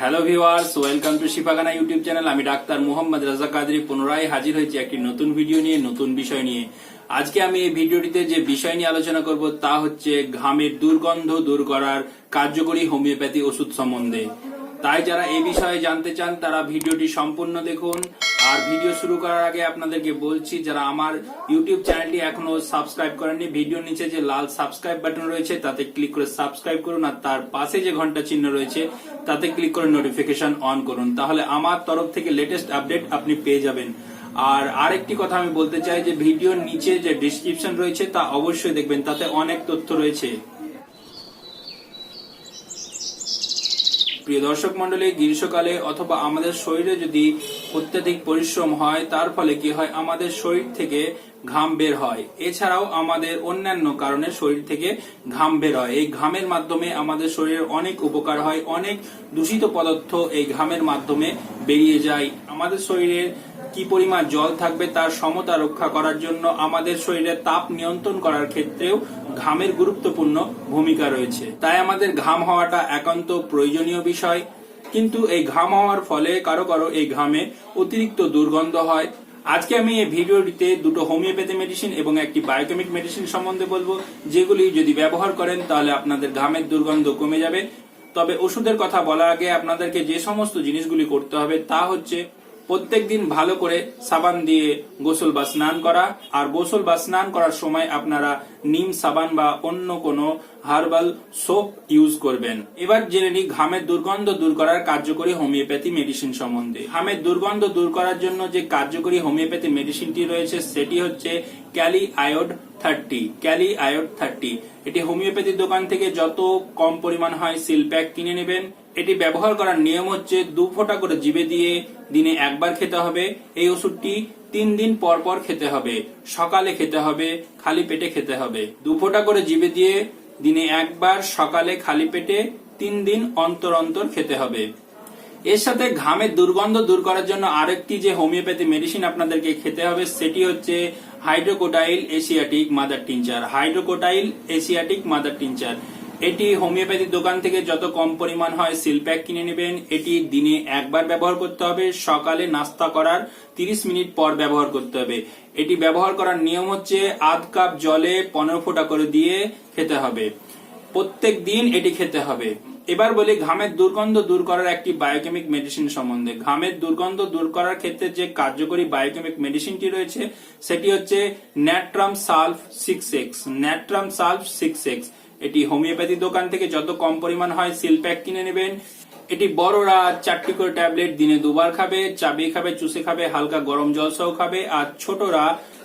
Hello viewers welcome to শিপাগানা YouTube channel. আমি doctor Mohammad Raja Kadri পুনরায় হাজির হয়েছি একটি নতুন ভিডিও নিয়ে, নতুন বিষয় নিয়ে। আজকে আমি এই ভিডিওটিতে যে বিষয় নিয়ে আলোচনা করব, তা হচ্ছে ঘামের দুর্গন্ধ দূর করার কার্যকরী হোমিওপ্যাথি ওষুধ সম্বন্ধে। তাই যারা এই বিষয়ে জানতে চান, তারা ভিডিওটি সম্পূর্ণ দেখুন। আর ভিডিও শুরু করার আগে আপনাদেরকে বলছি, যারা আমার ইউটিউব চ্যানেলটি এখনও সাবস্ক্রাইব করেননি, ভিডিওর নিচে যে লাল সাবস্ক্রাইব বাটন রয়েছে, তাতে ক্লিক করে সাবস্ক্রাইব করুন, আর তার পাশে যে ঘণ্টা চিহ্ন রয়েছে, তাতে ক্লিক করে নোটিফিকেশন অন করুন। তাহলে আমার তরফ থেকে লেটেস্ট আপডেট আপনি পেয়ে যাবেন। আর আরেকটি কথা আমি বলতে চাই যে, ভিডিওর নিচে যে ডিসক্রিপশন রয়েছে, তা অবশ্যই দেখবেন, তাতে অনেক তথ্য রয়েছে। প্রিয় দর্শক মন্ডলী গ্রীষ্মকালে অথবা আমাদের শরীরে যদি অত্যাধিক পরিশ্রম হয়, তার ফলে কি হয়, আমাদের শরীর থেকে ঘাম বের হয়। এছাড়াও আমাদের অন্যান্য কারণে শরীর থেকে ঘাম বের হয়। এই ঘামের মাধ্যমে আমাদের শরীরের অনেক উপকার হয়, অনেক দূষিত পদার্থ এই ঘামের মাধ্যমে বেরিয়ে যায়। আমাদের শরীরের কি পরিমাণ জল থাকবে, তার সমতা রক্ষা করার জন্য আমাদের শরীরে তাপ নিয়ন্ত্রণ করার ক্ষেত্রেও ঘামের গুরুত্বপূর্ণ ভূমিকা রয়েছে। তাই আমাদের ঘাম হওয়াটা একান্ত প্রয়োজনীয় বিষয়। কিন্তু এই ঘাম হওয়ার ফলে কারও কারও এই ঘামে অতিরিক্ত দুর্গন্ধ হয়। আজকে আমি এই ভিডিওটিতে দুটো হোমিওপ্যাথি মেডিসিন এবং একটি বায়োকেমিক মেডিসিন সম্বন্ধে বলব। যেগুলি যদি ব্যবহার করেন, তাহলে আপনাদের ঘামের দুর্গন্ধ কমে যাবে। তবে ওষুধের কথা বলার আগে আপনাদেরকে যে সমস্ত জিনিসগুলি করতে হবে, তা হচ্ছে প্রত্যেক দিন ভালো করে সাবান দিয়ে গোসল বা স্নান করা, আর গোসল বা স্নান করার সময় আপনারা নিম সাবান বা অন্য কোনো হার্বাল সোপ ইউজ করবেন। এবার জেনে নিই ঘামের দুর্গন্ধ দূর করার কার্যকরী হোমিওপ্যাথি মেডিসিন সম্বন্ধে। ঘামের দুর্গন্ধ দূর করার জন্য যে কার্যকরী হোমিওপ্যাথি মেডিসিনটি রয়েছে, সেটি হচ্ছে kali iod thirty, kali iod thirty. এটি হোমিওপ্যাথি দোকান থেকে যত কম পরিমাণ হয় সিল প্যাক কিনে নেবেন। এটি ব্যবহার করার নিয়ম হচ্ছে দু ফোঁটা করে জিবে দিয়ে দিনে একবার খেতে হবে। এই ওষুধটি তিন দিন পর পর খেতে হবে। সকালে খেতে হবে, খালি পেটে খেতে হবে। দু ফোঁটা করে জিবে দিয়ে দিনে একবার সকালে খালি পেটে তিন দিন অন্তর অন্তর খেতে হবে। এর সাথে ঘামের দুর্গন্ধ দূর করার জন্য আরেকটি যে হোমিওপ্যাথি মেডিসিন আপনাদেরকে খেতে হবে, সেটি হচ্ছে hydrocotyle asiatica mother tincture hydrocotyle asiatica mother tincture এটি হোমিওপ্যাথি দোকান থেকে যত কম পরিমাণ হয় সিল প্যাক কিনে নেবেন। এটি দিনে একবার ব্যবহার করতে হবে, সকালে নাস্তা করার 30 মিনিট পর ব্যবহার করতে হবে। এটি ব্যবহার করার নিয়ম হচ্ছে আধ কাপ জলে পনেরো ফোঁটা করে দিয়ে খেতে হবে। প্রত্যেক দিন এটি খেতে হবে। এবার বলি ঘামের দুর্গন্ধ দূর করার একটি বায়োকেমিক মেডিসিন সম্বন্ধে। ঘামের দুর্গন্ধ দূর করার ক্ষেত্রে যে কার্যকরী বায়োকেমিক মেডিসিনটি রয়েছে, সেটি হচ্ছে natrum sulph six X natrum sulph six X এটি হোমিওপ্যাথি দোকান থেকে যত কম পরিমাণ হয় সিল প্যাক কিনে নেবেন। এটি বড়রা চারটি করে ট্যাবলেট দিনে দুবার খাবে চাবিয়ে খাবে, চুষে খাবে, হালকা গরম জল সহ খাবে, আর ছোটরা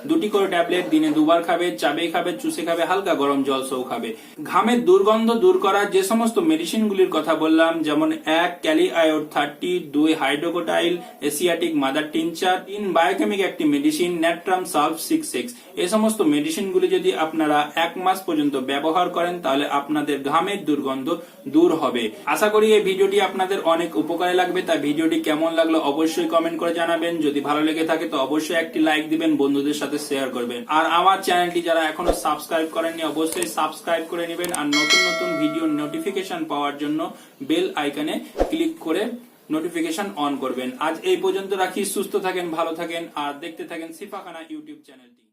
দুটি করে ট্যাবলেট দিনে দুবার খাবে চাবিয়ে খাবে, চুষে খাবে, হালকা গরম জল সহ খাবে। ঘামের দুর্গন্ধ দূর করার যে সমস্ত মেডিসিনগুলির কথা বললাম, যেমন এক ক্যালি আয়োড থার্টি, দুই, হাইড্রোকোটাইল এশিয়াটিক মাদার টিনচার, তিন, বায়োকেমিক একটি medicine, natrum, sulph, six six এই সমস্ত মেডিসিনগুলি যদি আপনারা এক মাস পর্যন্ত ব্যবহার করেন, তাহলে আপনাদের ঘামের দুর্গন্ধ দূর হবে। আশা করি এই ভিডিওটি আপনাদের অনেক উপকারে লাগবে। তা ভিডিওটি কেমন লাগল অবশ্যই কমেন্ট করে জানাবেন। যদি ভালো লেগে থাকে, তো অবশ্যই একটি লাইক দিবেন বন্ধুদের সাথে শেয়ার করবেন। আর আমার চ্যানেলটি যারা এখনও সাবস্ক্রাইব করেননি, অবশ্যই সাবস্ক্রাইব করে নেবেন আর নতুন নতুন ভিডিও নোটিফিকেশন পাওয়ার জন্য বেল আইকনে ক্লিক করে নোটিফিকেশন অন করবেন। আজ এই পর্যন্ত রাখি, সুস্থ থাকেন, ভালো থাকেন, আর দেখতে থাকেন সিফাখানা ইউটিউব চ্যানেলটি